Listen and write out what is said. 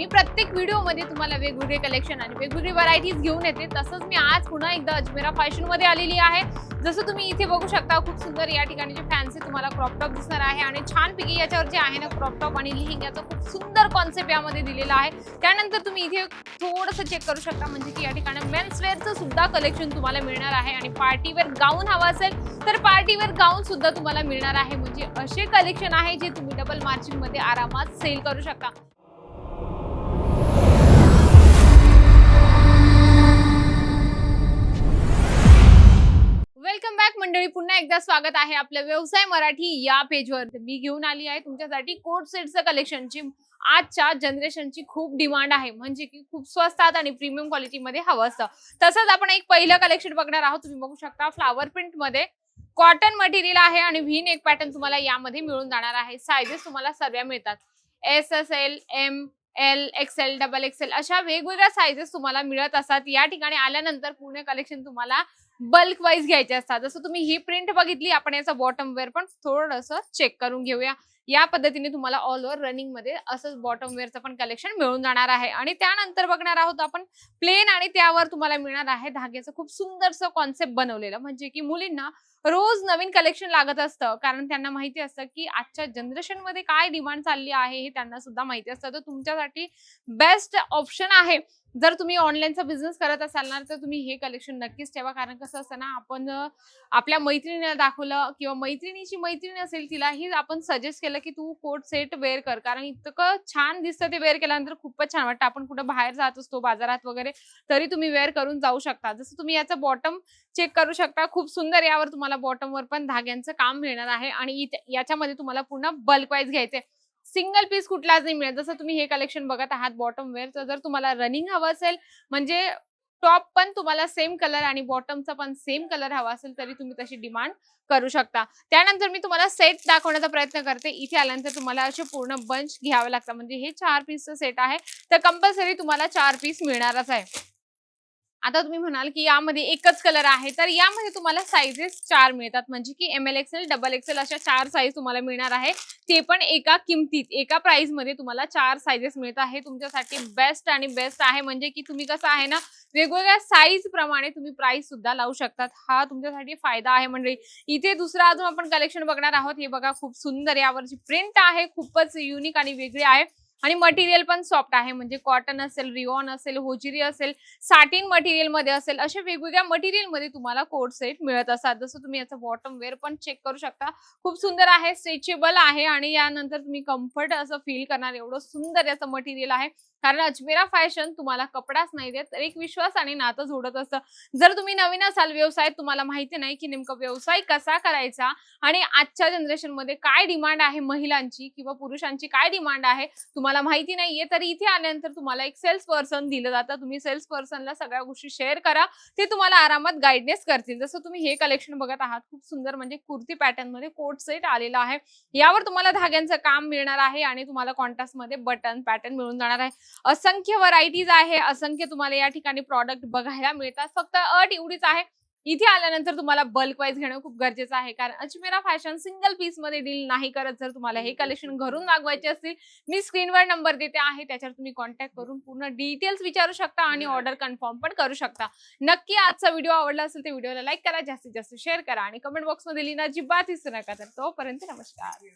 मी प्रत्येक व्हिडिओमध्ये तुम्हाला वेगवेगळे कलेक्शन आणि वेगवेगळी व्हरायटीज घेऊन येते. तसंच मी आज पुन्हा एकदा अजमेरा फॅशनमध्ये आलेली आहे. जसं तुम्ही इथे बघू शकता खूप सुंदर या ठिकाणी जे फॅन्सी तुम्हाला क्रॉप टॉप दिसणार आहे आणि छान पैकी याच्यावर जे आहे ना क्रॉप टॉप आणि लिहिंग्याचा खूप सुंदर कॉन्सेप्ट यामध्ये दिलेला आहे. त्यानंतर तुम्ही इथे थोडंसं चेक करू शकता म्हणजे की या ठिकाणी मेन्स वेअरचं सुद्धा कलेक्शन तुम्हाला मिळणार आहे आणि पार्टीवेअर गाऊन हवा असेल तर पार्टीवेअर गाऊन सुद्धा तुम्हाला मिळणार आहे. म्हणजे असे कलेक्शन आहे जे तुम्ही डबल मार्चिंगमध्ये आरामात सेल करू शकता. एकदा स्वागत आहे आपल्या व्यवसाय मराठी या पेजवर. मी घेऊन आली आहे तुमच्यासाठी कोट सेटचं कलेक्शनची आजच्या जनरेशनची खूप डिमांड आहे. म्हणजे की खूप स्वस्तात आणि प्रीमियम क्वालिटीमध्ये हवं असतं. तसंच आपण एक पहिलं कलेक्शन बघणार आहोत. तुम्ही बघू शकता फ्लावर प्रिंटमध्ये कॉटन मटेरियल आहे आणि व्हीन एक पॅटर्न तुम्हाला यामध्ये मिळून जाणार आहे. सायझेस तुम्हाला सर्व मिळतात. S S L M L XL double XL अशा वेगवेगळ्या सायझेस तुम्हाला मिळत असतात. या ठिकाणी आल्यानंतर पूर्ण कलेक्शन तुम्हाला बल्क वाईज घ्यायचे असतात. जसं तुम्ही ही प्रिंट बघितली आपण याचा बॉटम वेअर पण थोडंसं चेक करून घेऊया. या पद्धतीने तुम्हाला ऑल ओव्हर रनिंगमध्ये असंच बॉटम वेअरचं पण कलेक्शन मिळून जाणार आहे. आणि त्यानंतर बघणार आहोत आपण प्लेन आणि त्यावर तुम्हाला मिळणार आहे धाग्याचं खूप सुंदरसं कॉन्सेप्ट बनवलेलं. म्हणजे की मुलींना रोज नवीन कलेक्शन लागत असतं. कारण त्यांना माहिती असतं की आजच्या जनरेशनमध्ये काय डिमांड चालली आहे हे त्यांना सुद्धा माहिती असतं. तर तुमच्यासाठी बेस्ट ऑप्शन आहे. जर तुम्ही ऑनलाईनचा बिझनेस करत असाल ना तर तुम्ही हे कलेक्शन नक्कीच ठेवा. कारण कसं असतं ना आपण आपल्या मैत्रिणीला दाखवलं किंवा मैत्रिणीची मैत्रीण असेल तिलाही आपण सजेस्ट केलं की तू कोट सेट वेअर कर. कारण इतकं छान दिसतं ते वेअर केल्यानंतर खूपच छान वाटतं. आपण कुठं बाहेर जात असतो बाजारात वगैरे तरी तुम्ही वेअर करून जाऊ शकता. जसं तुम्ही याचं बॉटम चेक करू शकता. खूप सुंदर यावर तुम्हाला बॉटमवर पण धाग्यांचं काम मिळणार आहे. आणि याच्यामध्ये तुम्हाला पूर्ण बल्क वाईज आहे सिंगल पीस कुठलाच नाही मिळत. जसं तुम्ही हे कलेक्शन बघत आहात बॉटम वेअरचं जर तुम्हाला रनिंग हवं असेल म्हणजे टॉप पण तुम्हाला सेम कलर आणि बॉटमचा पण सेम कलर हवा असेल तरी तुम्ही तशी डिमांड करू शकता. त्यानंतर मी तुम्हाला सेट दाखवण्याचा प्रयत्न करते. इथे आल्यानंतर तुम्हाला असे पूर्ण बंच घ्यावे लागतात. म्हणजे हे चार पीसचं सेट आहे. तर कंपल्सरी तुम्हाला चार पीस मिळणारच आहे. आता तुम्ही म्हणाल की यामध्ये एकच कलर आहे तर यामध्ये तुम्हाला साईजेस चार मिळतात. म्हणजे की M L XL double XL अशा चार साईज तुम्हाला मिळणार आहे. ते पण एका किमतीत एका प्राइसमध्ये तुम्हाला चार साईजेस मिळत आहे तुमच्यासाठी बेस्ट आणि बेस्ट आहे. म्हणजे की तुम्ही कसं आहे ना वेगवेगळ्या साईज प्रमाणे तुम्ही प्राइस सुद्धा लावू शकतात. हा तुमच्यासाठी फायदा आहे म्हणजे इथे दुसरा अजून आपण कलेक्शन बघणार आहोत. हे बघा खूप सुंदर यावरची प्रिंट आहे. खूपच युनिक आणि वेगळी आहे. आणि मटेरियल पण सॉफ्ट आहे. म्हणजे कॉटन असेल रिओन असेल होजिरी असेल साटीन मटेरियलमध्ये असेल अशा वेगवेगळ्या मटेरियलमध्ये तुम्हाला कोट सेट मिळत असतात. जसं तुम्ही याचं बॉटम वेअर पण चेक करू शकता. खूप सुंदर आहे स्ट्रेचेबल आहे आणि यानंतर तुम्ही कम्फर्ट असं फील करणार. एवढं सुंदर याचं मटेरियल आहे. कारण अजमेरा फॅशन तुम्हाला कपडाच नाही देत तर एक विश्वास आणि नातं जोडत असतं. जर तुम्ही नवीन असाल व्यवसायात तुम्हाला माहिती नाही की नेमका व्यवसाय कसा करायचा आणि आजच्या जनरेशनमध्ये काय डिमांड आहे? महिलांची किंवा पुरुषांची काय डिमांड आहे? तुम्हाला तुम्हाला माहिती नाहीये तर इथे आल्यानंतर तुम्हाला एक सेल्स पर्सन दिलं जातं. तुम्ही सेल्स पर्सनला सगळ्या गोष्टी शेअर करा. ते तुम्हाला आरामात गाईडनेस करतील. जसं तुम्ही हे कलेक्शन बघत आहात खूप सुंदर म्हणजे कुर्ती पॅटर्नमध्ये कोट सेट आलेला आहे. यावर तुम्हाला धाग्यांचं काम मिळणार आहे आणि तुम्हाला कॉन्ट्रास्टमध्ये बटन पॅटर्न मिळून जाणार आहे. असंख्य व्हरायटीज आहे. असंख्य तुम्हाला या ठिकाणी प्रॉडक्ट बघायला मिळतात. फक्त अट एवढीच आहे. इथे आल्यानंतर तुम्हाला बल्क वाईज घेणं खूप गरजेचं आहे. कारण अजमेरा फॅशन सिंगल पीसमध्ये डील नाही करत जर तुम्हाला हे कलेक्शन घरून मागवायचे असतील मी स्क्रीनवर नंबर देते आहे त्याच्यावर तुम्ही कॉन्टॅक्ट करून पूर्ण डिटेल्स विचारू शकता आणि ऑर्डर कन्फर्म पण करू शकता. नक्की आजचा व्हिडिओ आवडला असेल तर व्हिडिओला लाईक करा जास्तीत जास्त शेअर करा आणि कमेंट बॉक्समध्ये लिहिणं अजिबात विसरू नका. तर तोपर्यंत नमस्कार.